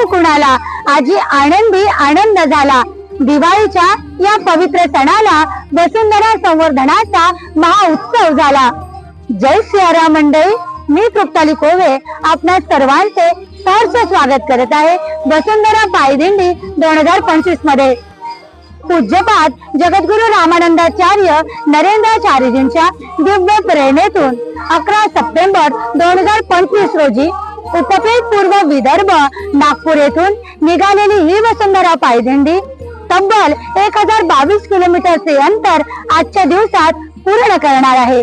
नको कुणाला? आजी आनंदी आनंद झाला. दिवाळीच्या या पवित्र सणाला वसुंधरा संवर्धनाचा महाउत्सव झाला. जय सियाराम मंडळी मी तृप्ताली कोवे आपल्या सर्वांचे सहर्ष स्वागत करत आहे वसुंधरा पायदिंडी दोन हजार पंचवीसमध्ये. पूज्यपाद जगद्गुरु रामानंदाचार्य नरेंद्राचार्यजींच्या दिव्य प्रेरणेतून अकरा सप्टेंबर दोन हजार पंचवीस रोजी उपपेट पूर्व विदर्भ नागपूर येथून निघालेली ही वसुंधरा पायदिंडी. तब्बल एक हजार बावीस किलोमीटरचे अंतर आजच्या दिवसात पूर्ण करणार आहे.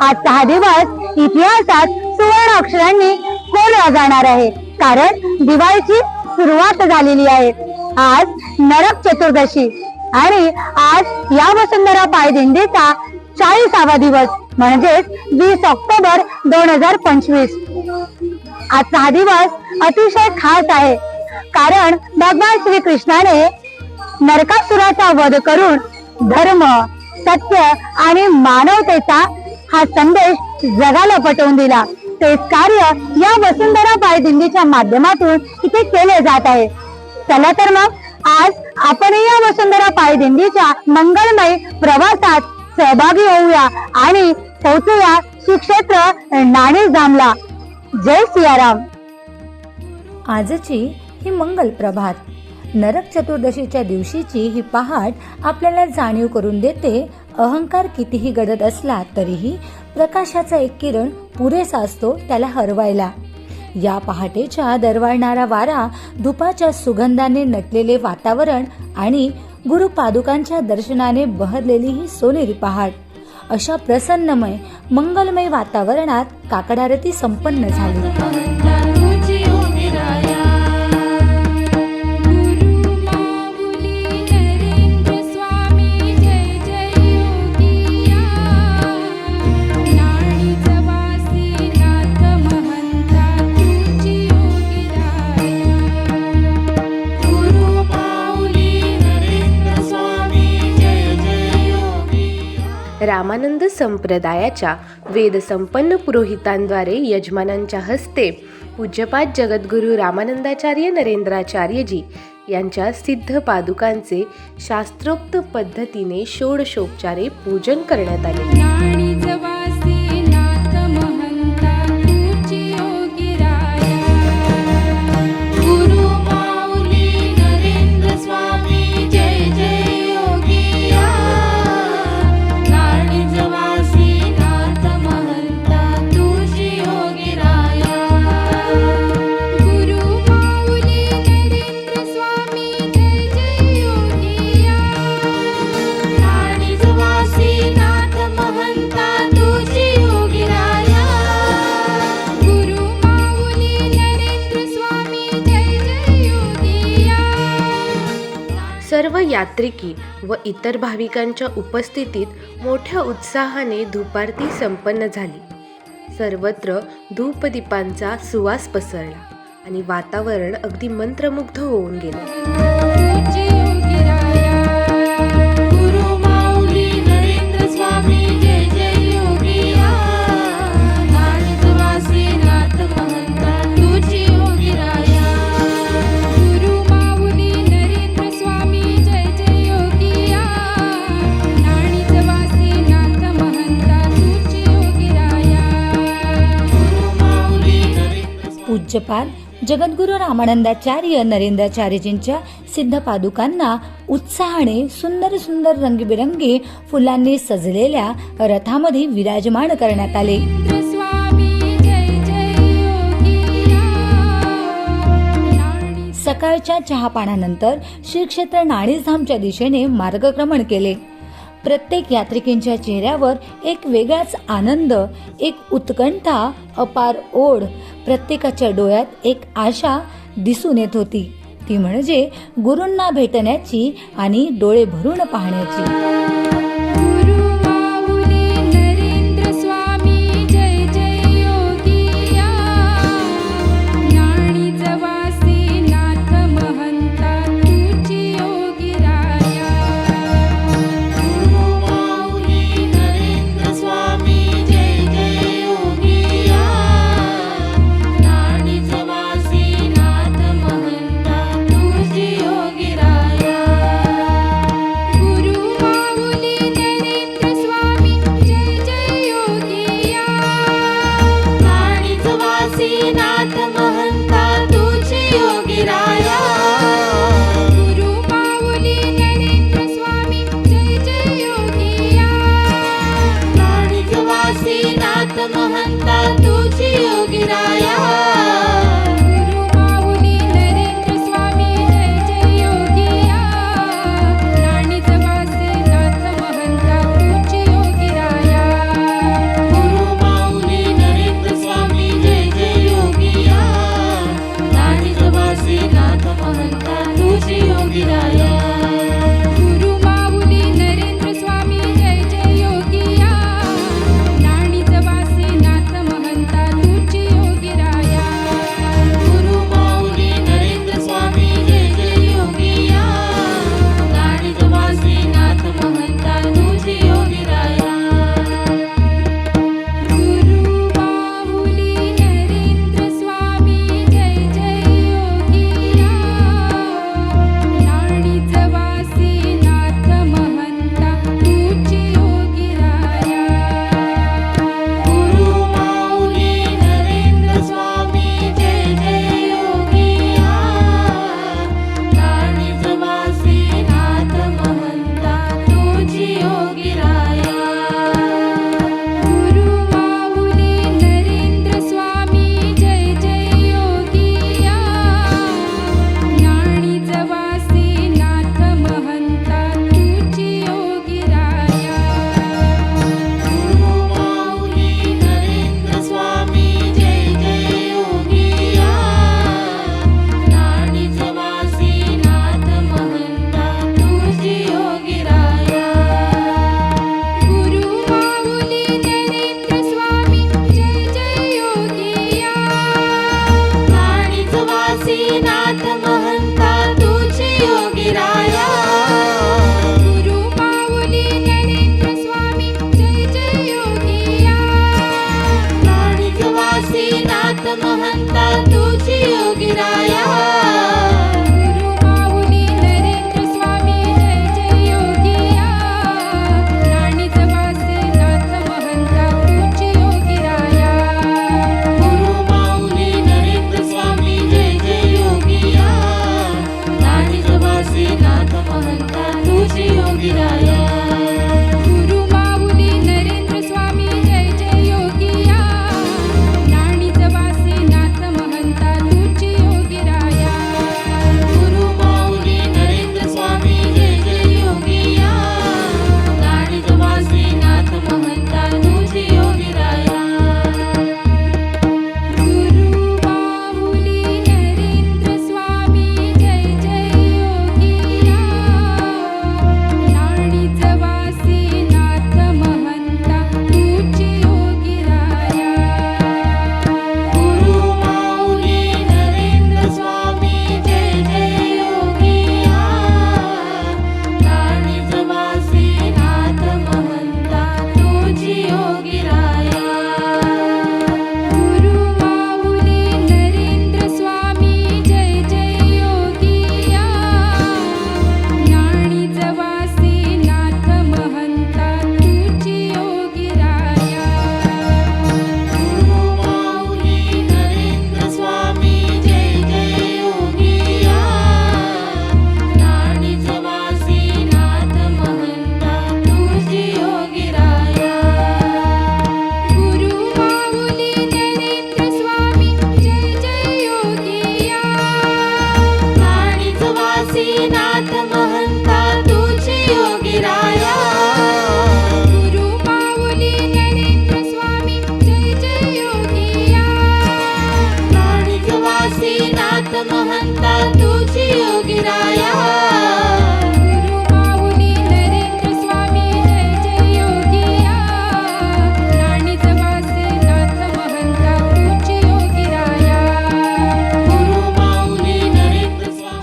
आजचा हा दिवस इतिहासात सुवर्ण अक्षरांनी कोरला जाणार आहे. कारण दिवाळीची सुरुवात झालेली आहे. आज नरक चतुर्दशी आणि आज या वसुंधरा पायदिंडीचा चाळीसावा दिवस म्हणजेच वीस ऑक्टोबर दोन हजार पंचवीस. आजचा हा दिवस अतिशय खास आहे. कारण भगवान श्री कृष्णाने नरकासुराचा वध करून धर्म सत्य आणि मानवतेचा हा संदेश जगाला पटवून दिला. तेच कार्य या वसुंधरा पायदिंडीच्या माध्यमातून इथे केले जात आहे. चला तर मग आज आपण या वसुंधरा पायदिंडीच्या मंगलमय प्रवासात सहभागी होऊया आणि पोहोचूया श्री क्षेत्र नाणे जामला जय सियाराम. आजची ही मंगल प्रभात. नरक चतुर्दशीच्या दिवशीची ही पहाट आपल्याला जाणीव करून देते अहंकार कितीही गडद असला तरीही प्रकाशाचा एक किरण पुरेसा असतो त्याला हरवायला. या पहाटेच्या दरवळणारा वारा धुपाच्या सुगंधाने नटलेले वातावरण आणि गुरुपादुकांच्या दर्शनाने बहरलेली ही सोनेरी पहाट. अशा प्रसन्नमय मंगलमय वातावरणात काकडारती संपन्न झाली. रामानंद संप्रदायाच्या वेदसंपन्न पुरोहितांद्वारे यजमानांच्या हस्ते पूज्यपाद जगद्गुरू रामानंदाचार्य नरेंद्राचार्यजी यांच्या सिद्ध पादुकांचे शास्त्रोक्त पद्धतीने षोडशोपचारे पूजन करण्यात आले. यात्रिकी व इतर भाविकांच्या उपस्थितीत मोठ्या उत्साहाने धूपारती संपन्न झाली. सर्वत्र धूपदीपांचा सुवास पसरला आणि वातावरण अगदी मंत्रमुग्ध होऊन गेले. पूज्यपाल जगद्गुरू रामानंदाचार्य नरेंद्राचार्यजींच्या सिद्ध पादुकांना उत्साहाने सुंदर सुंदर रंगीबेरंगी फुलांनी सजलेल्या रथामध्ये विराजमान करण्यात आले. सकाळच्या चहापानानंतर श्री क्षेत्र नाणीसधामच्या दिशेने मार्गक्रमण केले. प्रत्येक यात्रिकांच्या चेहऱ्यावर एक वेगळाच आनंद एक उत्कंठा अपार ओढ प्रत्येकाच्या डोळ्यात एक आशा दिसून येत होती. ती म्हणजे गुरूंना भेटण्याची आणि डोळे भरून पाहण्याची.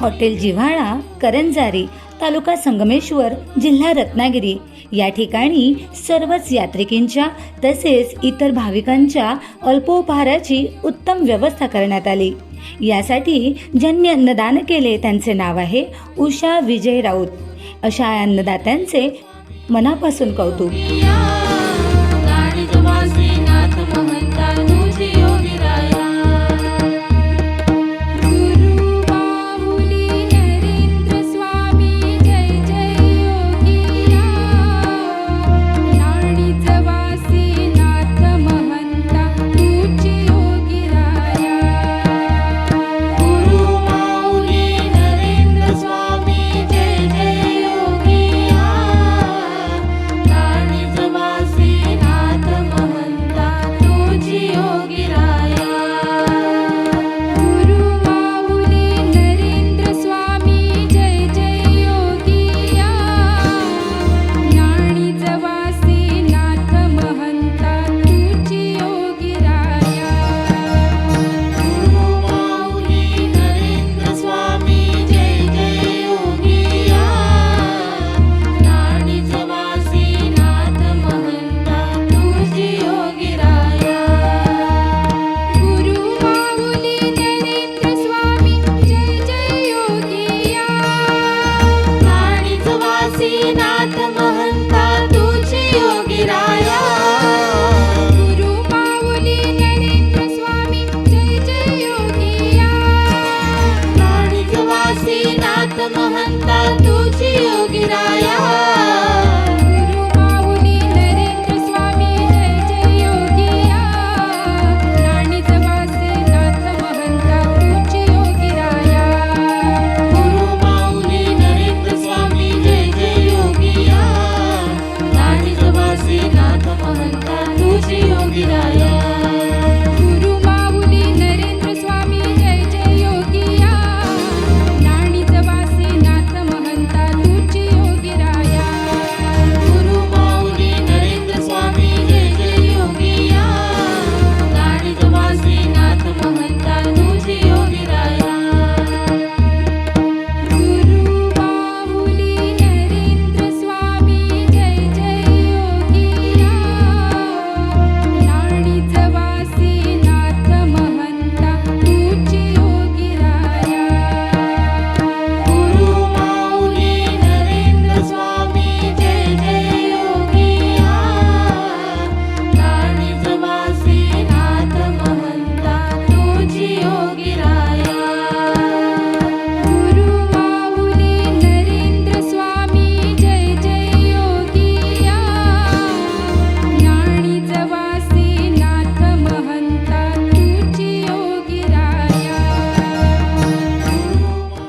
हॉटेल जिव्हाळा करंजारी तालुका संगमेश्वर जिल्हा रत्नागिरी. या ठिकाणी सर्वच यात्रिकींच्या तसेच इतर भाविकांच्या अल्पोपहाराची उत्तम व्यवस्था करण्यात आली. यासाठी ज्यांनी अन्नदान केले त्यांचे नाव आहे उषा विजय राऊत. अशा अन्नदात्यांचे मनापासून कौतुक.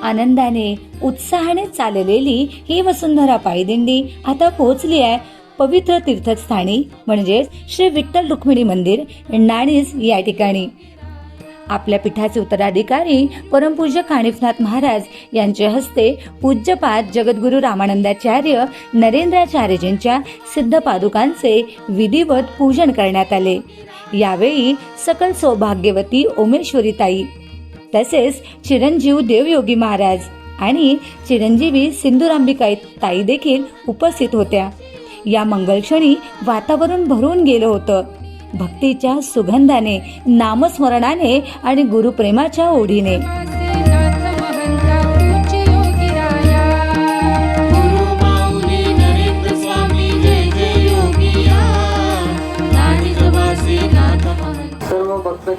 आनंदाने उत्साहाने चाललेली ही वसुंधरा पायदिंडी आता पोहोचली आहे पवित्र तीर्थस्थानी म्हणजेच श्री विठ्ठल रुक्मिणी मंदिर नाणीस या ठिकाणी. आपल्या पीठाचे उत्तराधिकारी परमपूज्य काणिफनाथ महाराज यांच्या हस्ते पूज्यपाद जगद्गुरु रामानंदाचार्य नरेंद्राचार्यजींच्या सिद्ध पादुकांचे विधिवत पूजन करण्यात आले. यावेळी सकल सौभाग्यवती ओमेश्वरीताई तसेच चिरंजीव देवयोगी महाराज आणि चिरंजीवी सिंधुरांबिका ताई देखील उपस्थित होत्या. या मंगलक्षणी वातावरण भरून गेलं होतं. भक्तीच्या सुगंधाने नामस्मरणाने आणि गुरुप्रेमाच्या ओढीने.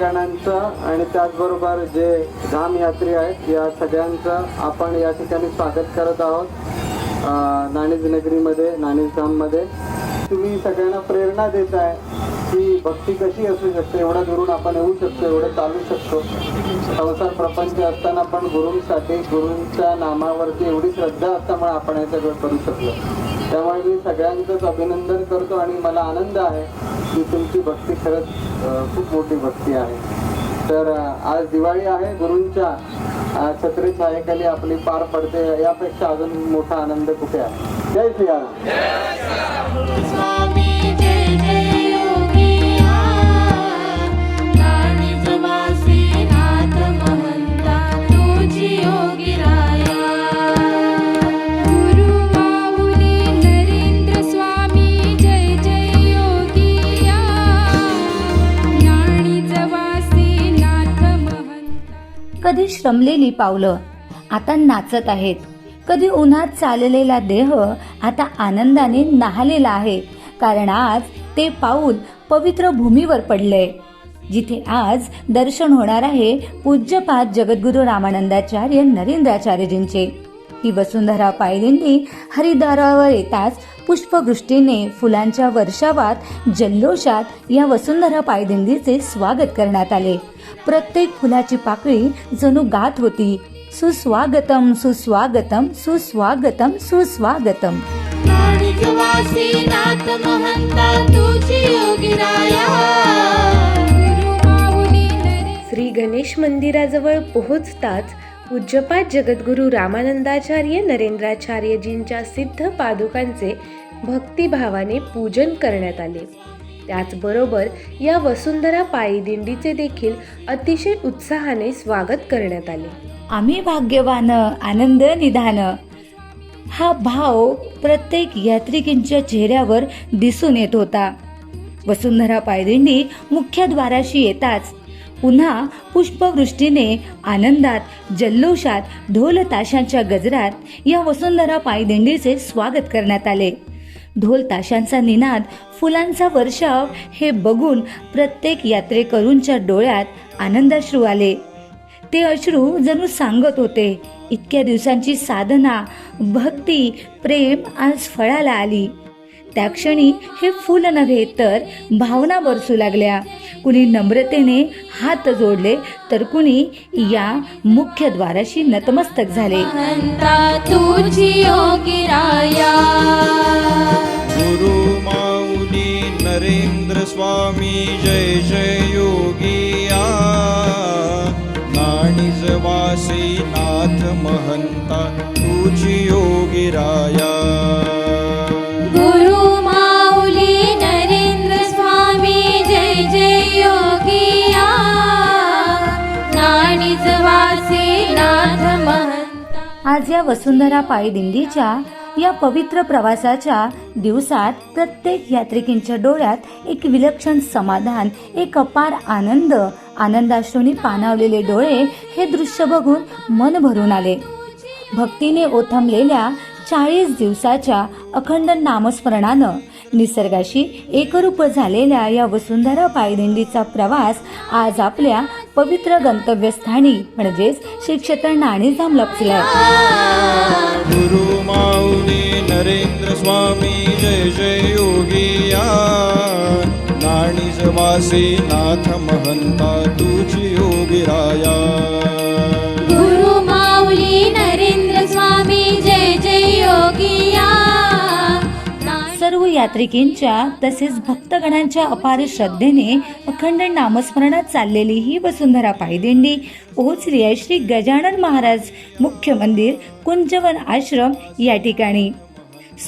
ठिकाणांचं आणि त्याचबरोबर जे धाम यात्री आहेत या सगळ्यांचं आपण या ठिकाणी स्वागत करत आहोत नाणीज नगरीमध्ये नाणीज धाममध्ये. तुम्ही सगळ्यांना प्रेरणा देत आहे ती भक्ती कशी असू शकते? एवढ्या दुरून आपण येऊ शकतो एवढं चालू शकतो. संसार प्रपंच असताना पण गुरूंसाठी गुरूंच्या नामावरती एवढी श्रद्धा असल्यामुळे आपण हे सगळं करू शकलो. त्यामुळे मी सगळ्यांचंच अभिनंदन करतो आणि मला आनंद आहे की तुमची भक्ती खरंच खूप मोठी भक्ती आहे. तर आज दिवाळी आहे गुरूंच्या छत्री छायेखाली आपली पार पडते. यापेक्षा अजून मोठा आनंद कुठे आहे? जय श्रीराम कधी श्रमलेली पावलं आता नाचत आहेत. कधी उन्हात चाललेला देह आता आनंदाने नाहलेला आहे. कारण आज ते पाऊल पवित्र भूमीवर पडले जिथे आज दर्शन होणार आहे पूज्यपाद जगद्गुरु रामानंदाचार्य नरेंद्राचार्यजींचे. ही वसुंधरा पायदिंडी हरिद्वारावर येताच पुष्पवृष्टीने फुलांच्या वर्षावात जल्लोषात या वसुंधरा पायदिंडीचे स्वागत करण्यात आले. प्रत्येक फुलाची पाकळी जणू गात होती. सुस्वागतम सुस्वागतम सुस्वागतम सुस्वागतम. राणी जवासी नाथ महंता तुझी योगीराया गुरु माऊली नरेंद्र. श्री गणेश मंदिराजवळ पोहोचताच पूज्यपाद जगद्गुरू रामानंदाचार्य नरेंद्राचार्यजींच्या सिद्ध पादुकांचे भक्तिभावाने पूजन करण्यात आले. त्याचबरोबर या वसुंधरा पायीदिंडीचे देखील अतिशय उत्साहाने स्वागत करण्यात आले. आम्ही भाग्यवान आनंद निधान. हा भाव प्रत्येक यात्रिकींच्या चेहऱ्यावर दिसून येत होता. वसुंधरा पायदिंडी मुख्यद्वाराशी येताच पुन्हा पुष्पवृष्टीने आनंदात जल्लोषात ढोल ताशांच्या गजरात या वसुंधरा पायदिंडीचे स्वागत करण्यात आले. ढोल ताशांचा निनाद फुलांचा वर्षाव हे बघून प्रत्येक यात्रेकरूंच्या डोळ्यात आनंदाश्रू आले. ते अश्रू जणू सांगत होते. इतक्या दिवसांची साधना भक्ती प्रेम आज फळाला आली. त्या क्षणी हे फुल नव्हे तर भावना बरसू लागल्या. कुणी नम्रतेने हात जोडले तर कुणी या मुख्य द्वाराशी नतमस्तक झाले. गुरु माऊली नरेंद्र स्वामी जय जय योगिया नाथ महंता तुझी योगिराया आज या वसुंधरा पायी दिंडीच्या या पवित्र प्रवासाच्या दिवसात प्रत्येक यात्रिकींच्या डोळ्यात एक विलक्षण समाधान एक अपार आनंद आनंदाश्रूंनी पाणावलेले डोळे हे दृश्य बघून मन भरून आले. भक्तीने ओथंबलेल्या चाळीस दिवसाच्या अखंड नामस्मरणानं निसर्गाशी एकरूप झालेल्या या वसुंधरा पायदिंडीचा प्रवास आज आपल्या पवित्र गंतव्यस्थानी म्हणजेच श्री क्षेत्र नाणीधाम लपलाय गुरु माऊली नरेंद्र स्वामी जय जय योगिया नाणीज वासी नाथ महंता तुझी योगिराया गुरु माऊली नरेंद्र स्वामी जय जय योगिया सर्व यात्रिकींच्या तसेच भक्तगणांच्या अपार श्रद्धेने अखंड नामस्मरणात चाललेली ही वसुंधरा पायदिंडी पोहोचली आहे श्री गजानन महाराज मुख्य मंदिर कुंजवन आश्रम या ठिकाणी.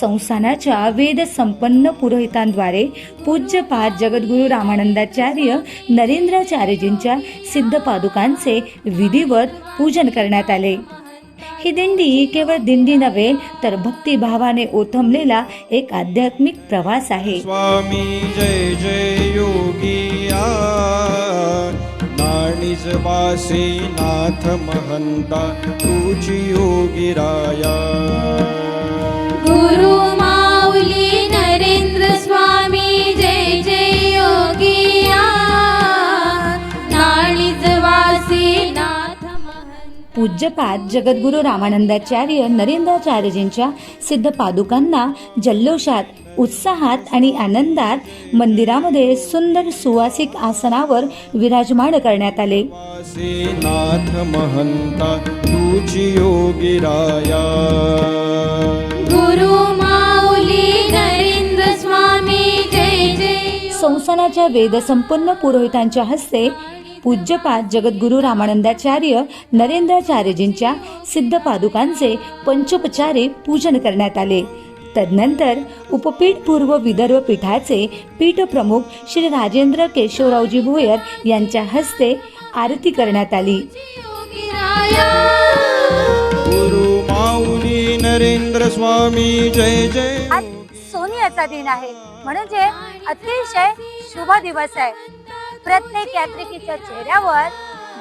संस्थानाच्या वेद संपन्न पुरोहितांद्वारे पूज्यपाद जगद्गुरु रामानंदाचार्य नरेंद्राचार्यजींच्या सिद्ध पादुकांचे विधिवत पूजन करण्यात आले. ही दिंडी केवळ दिंडी नव्हे तर भक्तिभावाने ओथंबलेला एक आध्यात्मिक प्रवास आहे. स्वामी जय जय योगिया नाणीज वासी नाथ महंता तुझी योगिराया गुरु माऊली नरेंद्र स्वामी जय जय योगिया पूज्यपाद जगद्गुरु रामानंदाचार्य नरेंद्राचार्यजींच्या सिद्ध पादुकांना जल्लोषात उत्साहात आणि आनंदात मंदिरामध्ये सुंदर सुवासिक आसनावर विराजमान करण्यात आले. नाथ महंता तुझी योगिराया गुरु माऊली नरेंद्र स्वामी जय जय. संस्थानाच्या वेदसंपन्न पुरोहितांच्या हस्ते पूज्यपाद जगद्गुरु रामानंदाचार्य नरेंद्राचार्यजींच्या सिद्ध पादुकांचे पंचोपचारे पूजन करण्यात आले. तदनंतर उपपीठ पूर्व विदर्भ पीठाचे पीठप्रमुख श्री राजेंद्र केशवरावजी भोयर यांच्या हस्ते आरती करण्यात आली. नरेंद्र स्वामी जय जय. सोनियाचा दिन आहे. म्हणजे अतिशय शुभ दिवस आहे. प्रत्येक यात्रिकीच्या चेहऱ्यावर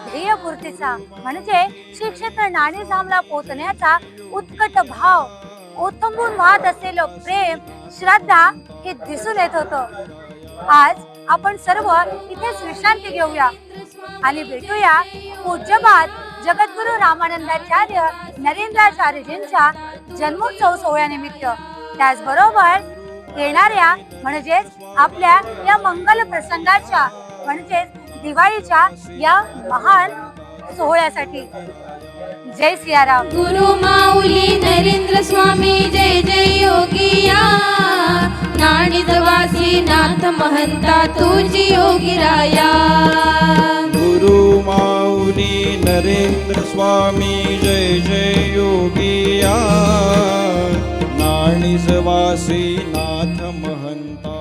ध्येयपूर्तीचा म्हणजे शिक्षेत्र नाणे नाणेधामला पोहोचण्याचा उत्कट भाव. ओथंबून वाहत असलेलं प्रेम श्रद्धा हे दिसून येत होतं. आज आपण सर्व इथेच विश्रांती घेऊया आणि भेटूया पूज्यपाद जगद्गुरु रामानंदाचार्य नरेंद्राचार्यजींच्या जन्मोत्सव सोहळ्यानिमित्त. त्याचबरोबर येणाऱ्या म्हणजेच आपल्या या मंगल प्रसंगाच्या म्हणजेच दिवाळीच्या या महान सोहळ्यासाठी. जय सियाराम. गुरु माऊली नरेंद्र स्वामी जय जय योगिया. नाणीज वासी नाथ महंता तुझी योगिराया गुरु माऊली नरेंद्र स्वामी जय जय योगिया. नाणीज वासी नाथ महंता